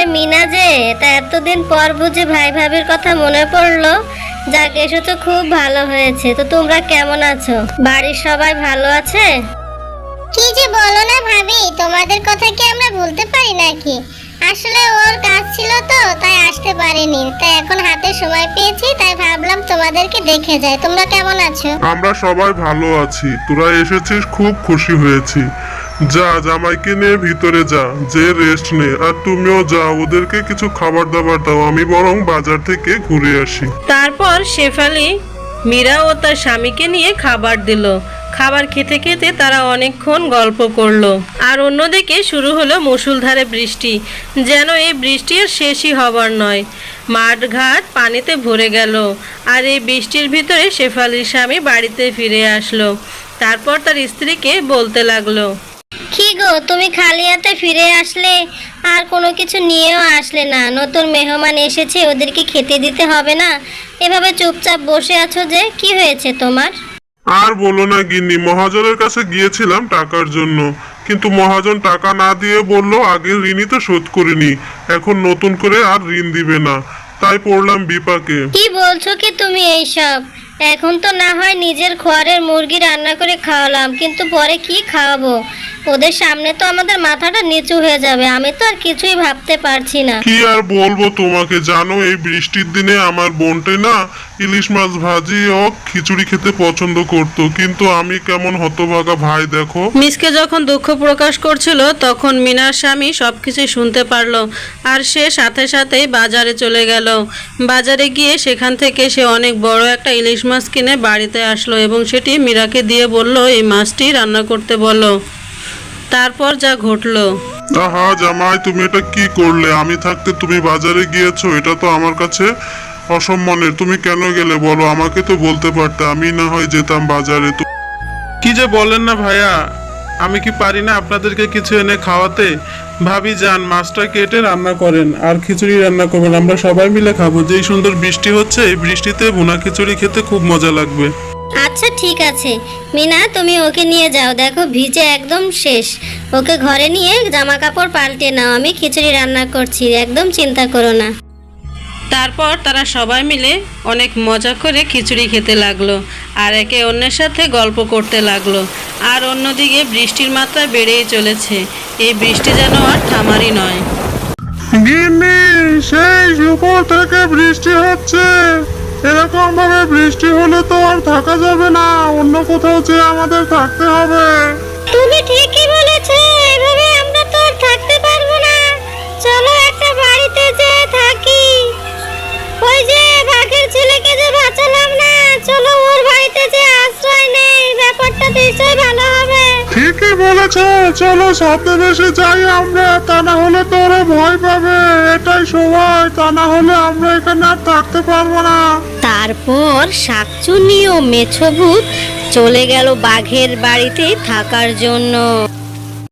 আরে মিনা যে তা এতদিন পর বুঝে ভাই ভাবির কথা মনে পড়ল। যাক এসেছ খুব ভালো হয়েছে। তো তোমরা কেমন আছো? বাড়ির সবাই ভালো আছে? কি যে বলো না ভাবি তোমাদের কথা কি আমরা ভুলতে পারি নাকি? আসলে ওর কাজ ছিল তো তাই আসতে পারিনি। তাই এখন হাতে সময় পেয়েছি তাই ভাবলাম তোমাদেরকে দেখে যাই। তোমরা কেমন আছো? আমরা সবাই ভালো আছি। তোরা এসেছিস খুব খুশি হয়েছি। যা জামাইকে নিয়ে ভিতরে যা, যে রেস্ট নে আর তুমিও যাও ওদেরকে কিছু খাবার দাবার দাও, আমি বরং বাজার থেকে ঘুরে আসি। তারপর শেফালি, মীরা ও তার স্বামীকে নিয়ে খাবার দিল। খাবার খেতে খেতে তারা অনেকক্ষণ গল্প করল। আর অন্যদিকে শুরু হলো মুষলধারে বৃষ্টি, যেন এই বৃষ্টি আর শেষই হবার নয়। মাঠ ঘাট পানিতে ভরে গেল, আর এই বৃষ্টির ভিতরে শেফালির স্বামী বাড়িতে ফিরে আসলো। তারপর তার স্ত্রীকে বলতে লাগল গো তুমি খালি হাতে ফিরে আসলে আর কোনো কিছু নিয়েও আসলে না। নতুন মেহমান এসেছে ওদেরকে খেতে দিতে হবে না। এভাবে চুপচাপ বসে আছো যে কি হয়েছে তোমার? আর বলো না গিন্নি মহাজনের কাছে গিয়েছিলাম টাকার জন্য। কিন্তু মহাজন টাকা না দিয়ে বলল আগের ঋণই তো শোধ করিনি। এখন নতুন করে আর ঋণ দিবে না। তাই পড়লাম বিপাকে। কি বলছো কি তুমি এইসব? এখন তো না হয় নিজের খোয়ারের মুরগি রান্না করে খাওয়ালাম কিন্তু পরে কি খাওয়াবো? ওদের সামনে তো আমাদের মাথাটা নিচু হয়ে যাবে আমি তো আর কিছুই ভাবতে পারছি না। কি আর বলব তোমাকে জানো এই বৃষ্টির দিনে আমার বোনটে না ইলিশ মাছ ভাজি ও খিচুড়ি খেতে পছন্দ করত কিন্তু আমি কেমন হতভাগা ভাই দেখো। মিসকে যখন দুঃখ প্রকাশ করছিল তখন মিনার স্বামী সব কিছুই শুনতে পারল আর সে সাথে সাথেই বাজারে চলে গেল। বাজারে গিয়ে সেখান থেকে সে অনেক বড় একটা ইলিশ মাছ কিনে বাড়িতে আসলো এবং সেটি মীরাকে দিয়ে বলল এই মাছটি রান্না করতে বলো। তারপর যা ঘটলো। আহা জামাই, তুমি এটা কি করলে? আমি থাকতে তুমি বাজারে গিয়েছো, এটা তো আমার কাছে অসম্মানের। তুমি কেন গেলে বলো? আমাকে তো বলতে পারতে, আমি না হয় যেতাম বাজারে। তো কি যে বলেন না ভাইয়া, আমি কি পারি না আপনাদেরকে কিছু এনে খাওয়াতে? ভাবি, যান, মাছটা কেটে রান্না করেন, আর খিচুড়ি রান্না করবেন। আমরা সবাই মিলে খাব। যেই সুন্দর বৃষ্টি হচ্ছে, এই বৃষ্টিতে ভুনা খিচুড়ি খেতে খুব মজা লাগবে। আচ্ছা ঠিক আছে। মিনা তুমি ওকে নিয়ে যাও। দেখো ভিজে একদম শেষ। ওকে ঘরে নিয়ে জামা কাপড় পাল্টে নাও। আমি খিচুড়ি রান্না করছি একদম চিন্তা করো না। তারপর তারা সবাই মিলে অনেক মজা করে খিচুড়ি খেতে লাগল আর একে অন্যের সাথে গল্প করতে লাগল। আর অন্যদিকে বৃষ্টির মাত্রা বেড়েই চলেছে। এই বৃষ্টি যেন আর থামারই নয়। সেই উপর থেকে বৃষ্টি হচ্ছে। এরকম ভাবে বৃষ্টি হলে তো আর থাকা যাবে না। অন্য কোথাও যেয়ে আমাদের থাকতে হবে। তুমি ঠিকই বলেছ এভাবে আমরা তো আর থাকতে পারব না। চলো একটা বাড়িতে যে থাকি। ওই যে বাঘের ছেলেকে যে বাঁচালাম না চলো ওর বাড়িতে যে আশ্রয় নেই ব্যাপারটা নিশ্চয়ই ভালো হবে। ঠিকই বলেছ চলো সাথে বেশি যাই আমরা তা না হলে তোরা ভয় পাবে। এটাই সবাই তা না হলে আমরা এখানে আর থাকতে পারব না। তারপর শাকচুনি ও মেছভূত চলে গেল বাঘের বাড়িতে থাকার জন্য।